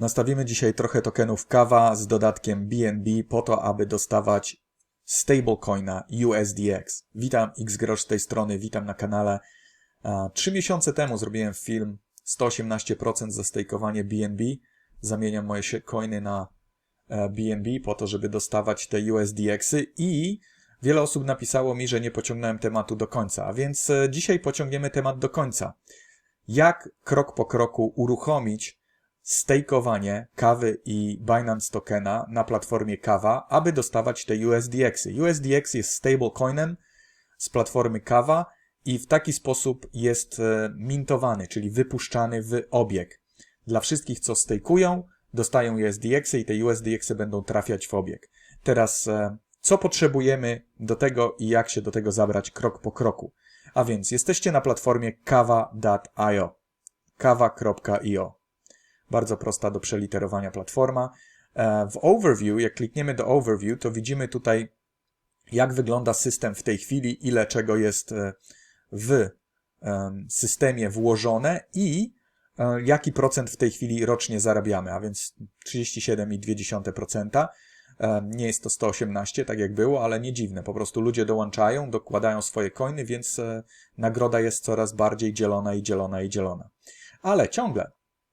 Nastawimy dzisiaj trochę tokenów Kava z dodatkiem BNB po to, aby dostawać stablecoina USDX. Witam, Xgrosz z tej strony, witam na kanale. Trzy miesiące temu zrobiłem film 118% za stejkowanie BNB. Zamieniam moje coiny na e, BNB po to, żeby dostawać te USDX-y i wiele osób napisało mi, że nie pociągnąłem tematu do końca, a więc e, dzisiaj pociągniemy temat do końca. Jak krok po kroku uruchomić stejkowanie kawy i Binance tokena na platformie Kava, aby dostawać te USDX-y. USDX jest stablecoinem z platformy Kava i w taki sposób jest e, mintowany, czyli wypuszczany w obieg. Dla wszystkich, co stejkują, dostają USDX-y i te USDX-y będą trafiać w obieg. Teraz, e, co potrzebujemy do tego i jak się do tego zabrać krok po kroku? A więc jesteście na platformie kava.io. kava.io. Bardzo prosta do przeliterowania platforma. E, W overview, jak klikniemy do overview, to widzimy tutaj, jak wygląda system w tej chwili, ile czego jest e, w em, systemie włożone i e, jaki procent w tej chwili rocznie zarabiamy, a więc 37,2%. E, Nie jest to 118, tak jak było, ale nie dziwne. Po prostu ludzie dołączają, dokładają swoje coiny, więc e, nagroda jest coraz bardziej dzielona i dzielona i dzielona. Ale ciągle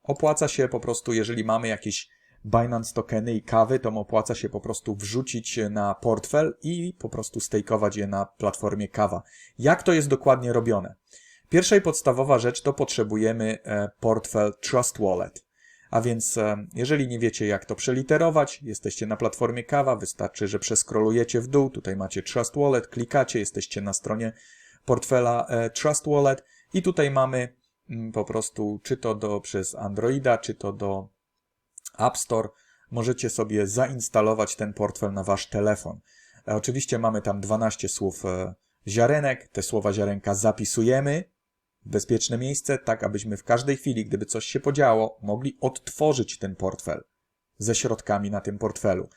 opłaca się po prostu, jeżeli mamy jakieś Binance tokeny i kawy, to opłaca się po prostu wrzucić na portfel i po prostu stejkować je na platformie kawa. Jak to jest dokładnie robione? Pierwsza i podstawowa rzecz to potrzebujemy e, portfel Trust Wallet. A więc e, jeżeli nie wiecie jak to przeliterować, jesteście na platformie kawa, wystarczy, że przeskrolujecie w dół, tutaj macie Trust Wallet, klikacie, jesteście na stronie portfela e, Trust Wallet i tutaj mamy po prostu czy to do, przez Androida, czy to do App Store, możecie sobie zainstalować ten portfel na wasz telefon. E, Oczywiście mamy tam 12 słów e, ziarenek, te słowa ziarenka zapisujemy w bezpieczne miejsce, tak abyśmy w każdej chwili, gdyby coś się podziało, mogli odtworzyć ten portfel ze środkami na tym portfelu.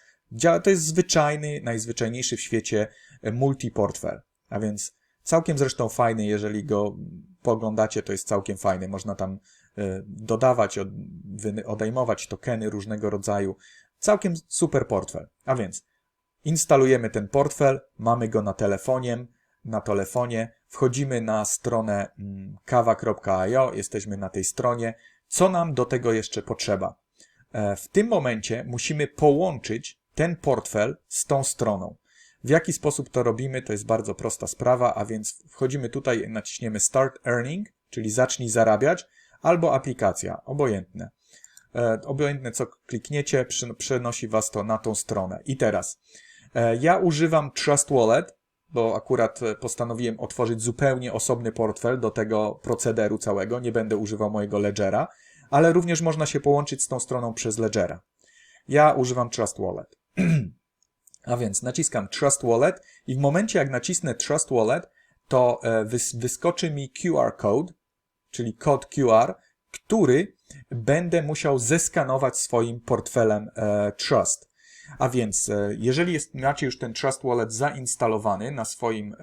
To jest zwyczajny, najzwyczajniejszy w świecie e, multiportfel, a więc całkiem zresztą fajny, jeżeli go poglądacie, to jest całkiem fajny. Można tam e, dodawać, odejmować tokeny różnego rodzaju. Całkiem super portfel. A więc instalujemy ten portfel, mamy go na telefonie, na telefonie, wchodzimy na stronę mm, kawa.io, jesteśmy na tej stronie. Co nam do tego jeszcze potrzeba? E, W tym momencie musimy połączyć ten portfel z tą stroną. W jaki sposób to robimy, to jest bardzo prosta sprawa, a więc wchodzimy tutaj, naciśniemy Start Earning, czyli zacznij zarabiać, albo aplikacja, obojętne. E, obojętne co klikniecie, przenosi was to na tą stronę. I teraz, e, ja używam Trust Wallet, bo akurat e, postanowiłem otworzyć zupełnie osobny portfel do tego procederu całego, nie będę używał mojego Ledgera, ale również można się połączyć z tą stroną przez Ledgera. Ja używam Trust Wallet. A więc naciskam Trust Wallet i w momencie jak nacisnę Trust Wallet, to e, wys wyskoczy mi QR code, czyli kod QR, który będę musiał zeskanować swoim portfelem e, Trust. A więc, e, jeżeli jest, macie już ten Trust Wallet zainstalowany na swoim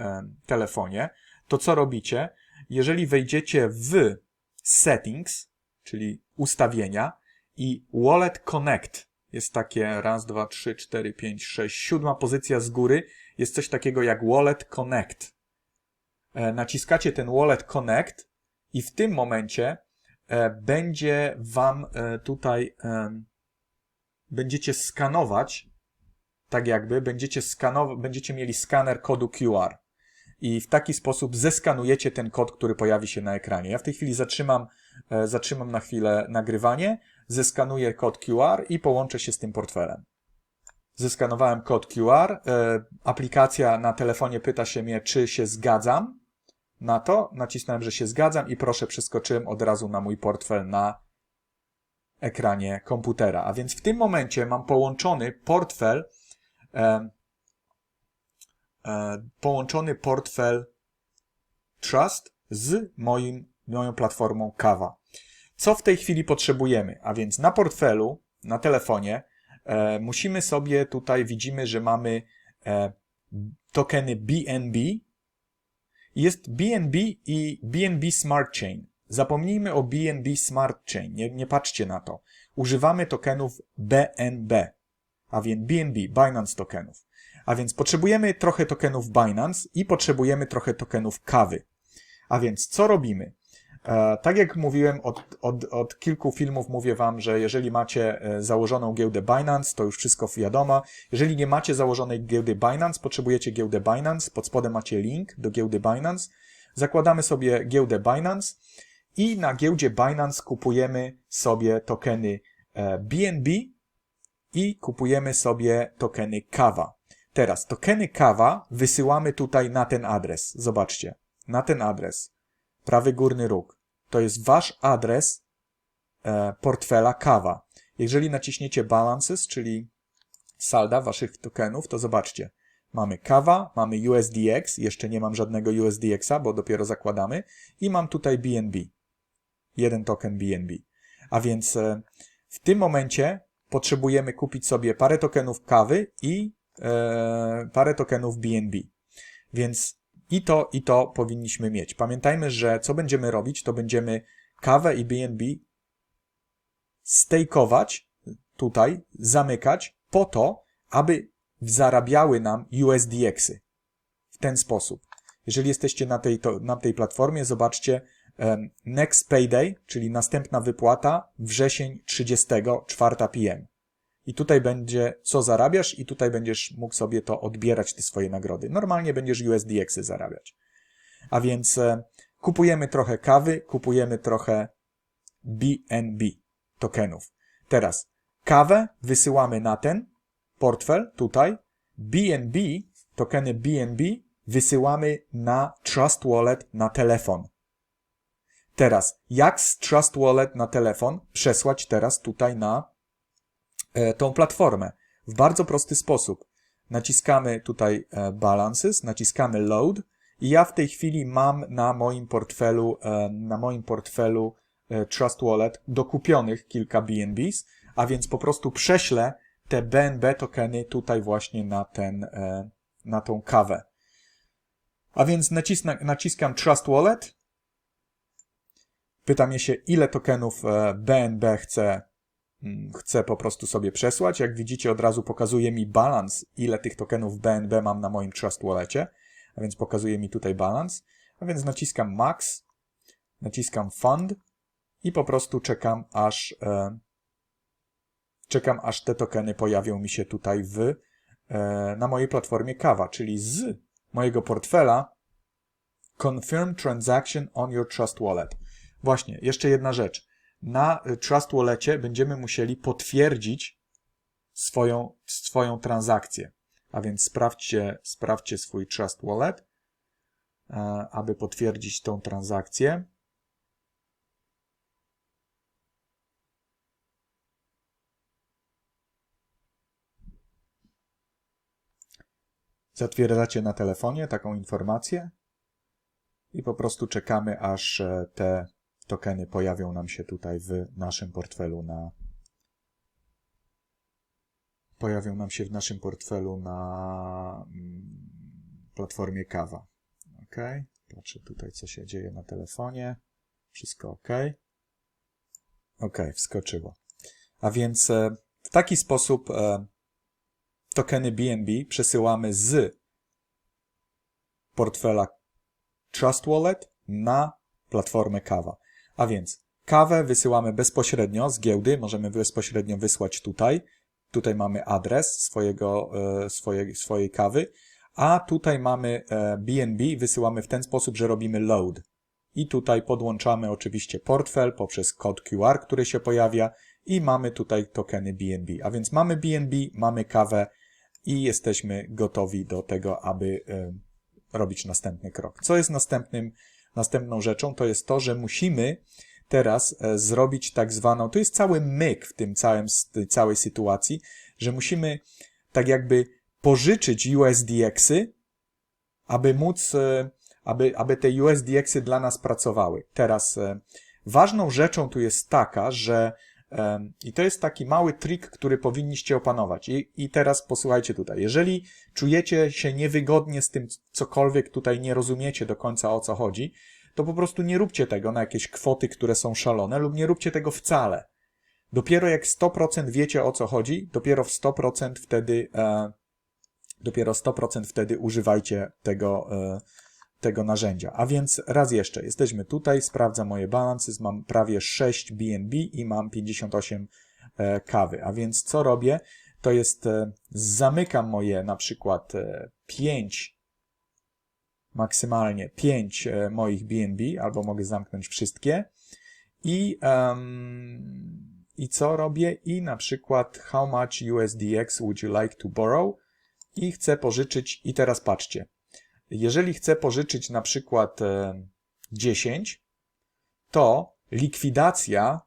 telefonie, to co robicie? Jeżeli wejdziecie w Settings, czyli ustawienia i Wallet Connect, jest takie raz, dwa, trzy, cztery, pięć, sześć, siódma pozycja z góry, jest coś takiego jak Wallet Connect. E, naciskacie ten Wallet Connect i w tym momencie e, będzie wam e, tutaj będziecie skanować, tak jakby, będziecie skanować, będziecie mieli skaner kodu QR. I w taki sposób zeskanujecie ten kod, który pojawi się na ekranie. Ja w tej chwili zatrzymam, zatrzymam na chwilę nagrywanie, zeskanuję kod QR i połączę się z tym portfelem. Zeskanowałem kod QR. E, aplikacja na telefonie pyta się mnie, czy się zgadzam na to. Nacisnąłem, że się zgadzam i proszę, przeskoczyłem od razu na mój portfel na ekranie komputera. A więc w tym momencie mam połączony portfel, e, e, połączony portfel Trust z moim, moją platformą Kava. Co w tej chwili potrzebujemy? A więc na portfelu, na telefonie, e, musimy sobie tutaj, widzimy, że mamy e, tokeny BNB. Jest BNB i BNB Smart Chain. zapomnijmy o BNB Smart Chain, nie, nie patrzcie na to. Używamy tokenów BNB, a więc BNB, Binance tokenów. A więc potrzebujemy trochę tokenów Binance i potrzebujemy trochę tokenów kawy. A więc co robimy? E, tak jak mówiłem, od, od, od kilku filmów mówię Wam, że jeżeli macie e, założoną giełdę Binance, to już wszystko wiadomo. Jeżeli nie macie założonej giełdy Binance, potrzebujecie giełdę Binance, pod spodem macie link do giełdy Binance. Zakładamy sobie giełdę Binance i na giełdzie Binance kupujemy sobie tokeny BNB i kupujemy sobie tokeny Kava. Teraz tokeny Kava wysyłamy tutaj na ten adres. Zobaczcie, na ten adres. Prawy górny róg. To jest wasz adres e, portfela Kava. Jeżeli naciśniecie Balances, czyli salda waszych tokenów, to zobaczcie. Mamy Kava, mamy USDX, jeszcze nie mam żadnego USDX-a, bo dopiero zakładamy i mam tutaj BNB. Jeden token BNB. A więc e, w tym momencie potrzebujemy kupić sobie parę tokenów kawy i e, parę tokenów BNB. Więc i to, i to powinniśmy mieć. Pamiętajmy, że co będziemy robić, to będziemy kawę i BNB stejkować tutaj, zamykać po to, aby zarabiały nam USDX-y. W ten sposób. Jeżeli jesteście na tej, to, na tej platformie, zobaczcie um, Next Payday, czyli następna wypłata, wrzesień 34 PM. I tutaj będzie, co zarabiasz, i tutaj będziesz mógł sobie to odbierać, te swoje nagrody. Normalnie będziesz USDX-y zarabiać. A więc e, kupujemy trochę kawy, kupujemy trochę BNB tokenów. Teraz kawę wysyłamy na ten portfel, tutaj. BNB, tokeny BNB wysyłamy na Trust Wallet na telefon. Teraz, jak z Trust Wallet na telefon przesłać teraz tutaj na tą platformę? W bardzo prosty sposób. Naciskamy tutaj e, Balances, naciskamy Load i ja w tej chwili mam na moim portfelu, e, na moim portfelu e, Trust Wallet dokupionych kilka BNBs, a więc po prostu prześlę te BNB tokeny tutaj właśnie na ten, e, na tą kawę. A więc nacisnę, naciskam Trust Wallet, Pyta mnie się, ile tokenów BNB chcę, chcę po prostu sobie przesłać. Jak widzicie, od razu pokazuje mi balans, ile tych tokenów BNB mam na moim Trust Walletie, a więc pokazuje mi tutaj balans. A więc naciskam Max, naciskam Fund i po prostu czekam, aż e, czekam, aż te tokeny pojawią mi się tutaj w, e, na mojej platformie Kava, czyli z mojego portfela Confirm Transaction on your Trust Wallet. Właśnie, jeszcze jedna rzecz. Na Trust Wallecie będziemy musieli potwierdzić swoją, swoją transakcję. A więc sprawdźcie, sprawdźcie swój Trust Wallet, e, aby potwierdzić tą transakcję. Zatwierdzacie na telefonie taką informację i po prostu czekamy, aż e, te tokeny pojawią nam się tutaj w naszym portfelu na pojawią nam się w naszym portfelu na mm, platformie Kawa. OK. Patrzę tutaj, co się dzieje na telefonie. Wszystko OK. OK, wskoczyło. A więc e, w taki sposób e, tokeny BNB przesyłamy z portfela Trust Wallet na platformę Kawa. A więc kawę wysyłamy bezpośrednio z giełdy, możemy bezpośrednio wysłać tutaj. Tutaj mamy adres swojego, e, swojej, swojej kawy, a tutaj mamy BNB, wysyłamy w ten sposób, że robimy load. I tutaj podłączamy oczywiście portfel poprzez kod QR, który się pojawia i mamy tutaj tokeny BNB. A więc mamy BNB, mamy kawę i jesteśmy gotowi do tego, aby e, robić następny krok. Co jest następnym Następną rzeczą to jest to, że musimy teraz e, zrobić tak zwaną, to jest cały myk w tym całym, tej całej sytuacji, że musimy tak jakby pożyczyć USDX-y, aby móc, e, aby, aby te USDX-y dla nas pracowały. Teraz e, ważną rzeczą tu jest taka, że i to jest taki mały trik, który powinniście opanować. I, I teraz posłuchajcie tutaj. Jeżeli czujecie się niewygodnie z tym, cokolwiek tutaj nie rozumiecie do końca o co chodzi, to po prostu nie róbcie tego na jakieś kwoty, które są szalone, lub nie róbcie tego wcale. Dopiero jak 100% wiecie o co chodzi, dopiero w 100% wtedy, e, dopiero 100% wtedy używajcie tego, e, tego narzędzia. A więc raz jeszcze, jesteśmy tutaj, sprawdzam moje balanse, mam prawie 6 BNB i mam 58 e, kawy. A więc co robię? To jest, e, zamykam moje na przykład e, 5 maksymalnie 5 e, moich BNB, albo mogę zamknąć wszystkie. I, um, I co robię? I na przykład how much USDX would you like to borrow? I chcę pożyczyć, i teraz patrzcie. Jeżeli chcę pożyczyć na przykład e, 10, to likwidacja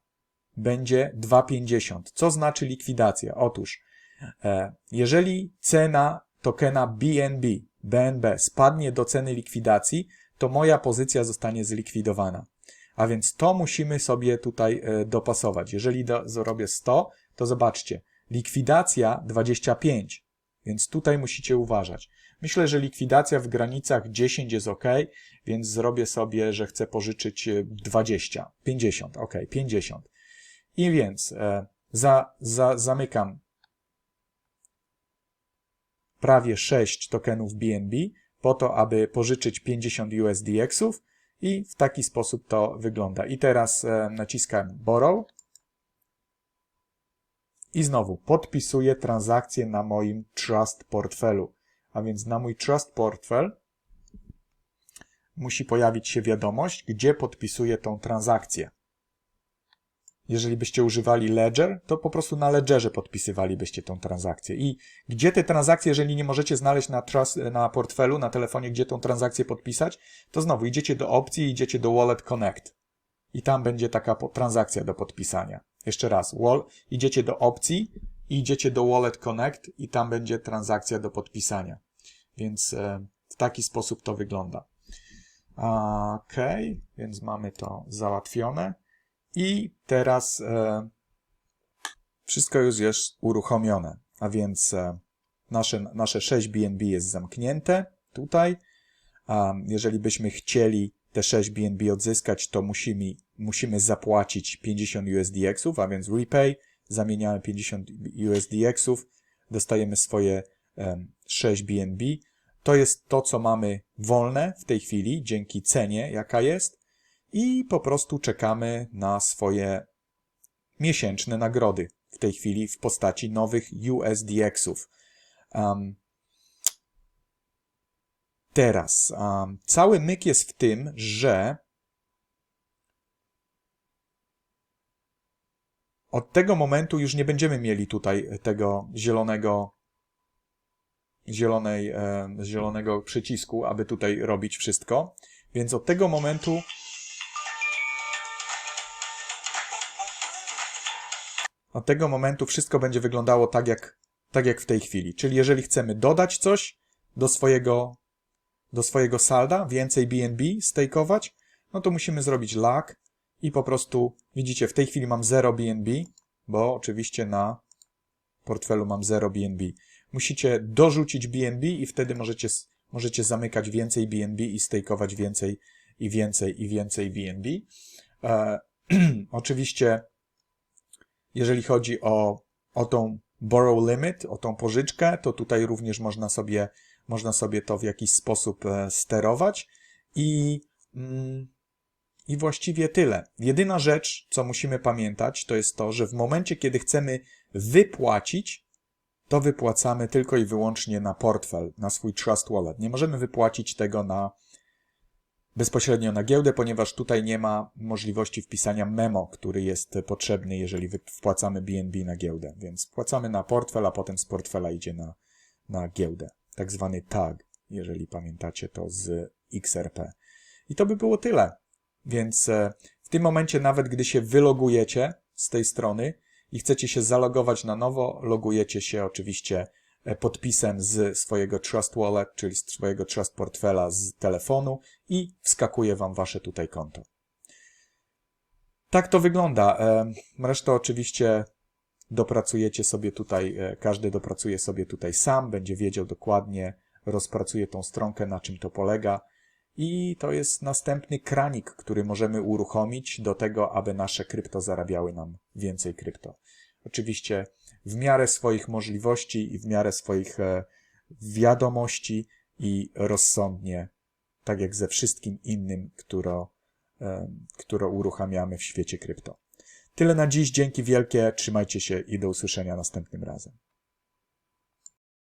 będzie 2,50. Co znaczy likwidacja? Otóż, e, jeżeli cena tokena BNB BNB spadnie do ceny likwidacji, to moja pozycja zostanie zlikwidowana. A więc to musimy sobie tutaj e, dopasować. Jeżeli do, zrobię 100, to zobaczcie, likwidacja 25, więc tutaj musicie uważać. Myślę, że likwidacja w granicach 10 jest ok, więc zrobię sobie, że chcę pożyczyć 20, 50, ok, 50. I więc e, za, za, zamykam prawie 6 tokenów BNB po to, aby pożyczyć 50 USDX-ów i w taki sposób to wygląda. I teraz e, naciskam Borrow i znowu podpisuję transakcję na moim Trust portfelu. A więc na mój Trust portfel musi pojawić się wiadomość, gdzie podpisuję tą transakcję. Jeżeli byście używali Ledger, to po prostu na Ledgerze podpisywalibyście tą transakcję. I gdzie te transakcje, jeżeli nie możecie znaleźć na, trust, na portfelu, na telefonie, gdzie tą transakcję podpisać, to znowu idziecie do opcji idziecie do Wallet Connect. I tam będzie taka transakcja do podpisania. Jeszcze raz, wall, idziecie do opcji idziecie do Wallet Connect i tam będzie transakcja do podpisania. Więc e, w taki sposób to wygląda. Ok, więc mamy to załatwione. I teraz e, wszystko już jest uruchomione, a więc e, nasze, nasze 6 BNB jest zamknięte tutaj. Jeżeli byśmy chcieli te 6 BNB odzyskać, to musimy, musimy zapłacić 50 USDX-ów, a więc repay, zamieniamy 50 USDX-ów, dostajemy swoje e, 6 BNB. To jest to, co mamy wolne w tej chwili, dzięki cenie, jaka jest i po prostu czekamy na swoje miesięczne nagrody w tej chwili w postaci nowych USDX-ów. Um, teraz, um, cały myk jest w tym, że od tego momentu już nie będziemy mieli tutaj tego zielonego zielonej, e, zielonego przycisku, aby tutaj robić wszystko. Więc od tego momentu Od tego momentu wszystko będzie wyglądało tak jak, tak jak w tej chwili. Czyli jeżeli chcemy dodać coś do swojego, do swojego salda, więcej BNB stakeować, no to musimy zrobić lag i po prostu, widzicie, w tej chwili mam 0 BNB, bo oczywiście na portfelu mam 0 BNB. Musicie dorzucić BNB i wtedy możecie, możecie zamykać więcej BNB i stakeować więcej i więcej i więcej BNB. E, oczywiście jeżeli chodzi o, o tą borrow limit, o tą pożyczkę, to tutaj również można sobie, można sobie to w jakiś sposób e, sterować i, mm, i właściwie tyle. Jedyna rzecz, co musimy pamiętać, to jest to, że w momencie, kiedy chcemy wypłacić, to wypłacamy tylko i wyłącznie na portfel, na swój Trust Wallet. Nie możemy wypłacić tego na, bezpośrednio na giełdę, ponieważ tutaj nie ma możliwości wpisania memo, który jest potrzebny, jeżeli wpłacamy BNB na giełdę. Więc wpłacamy na portfel, a potem z portfela idzie na, na giełdę. Tak zwany tag, jeżeli pamiętacie to z XRP. I to by było tyle. Więc e, w tym momencie, nawet gdy się wylogujecie z tej strony i chcecie się zalogować na nowo, logujecie się oczywiście E, podpisem z swojego Trust Wallet, czyli z swojego Trust Portfela z telefonu i wskakuje Wam Wasze tutaj konto. Tak to wygląda. E, resztę oczywiście dopracujecie sobie tutaj, e, każdy dopracuje sobie tutaj sam, będzie wiedział dokładnie, rozpracuje tą stronkę, na czym to polega i to jest następny kranik, który możemy uruchomić do tego, aby nasze krypto zarabiały nam więcej krypto. Oczywiście w miarę swoich możliwości i w miarę swoich e, wiadomości i rozsądnie, tak jak ze wszystkim innym, które, które uruchamiamy w świecie krypto. Tyle na dziś, dzięki wielkie, trzymajcie się i do usłyszenia następnym razem.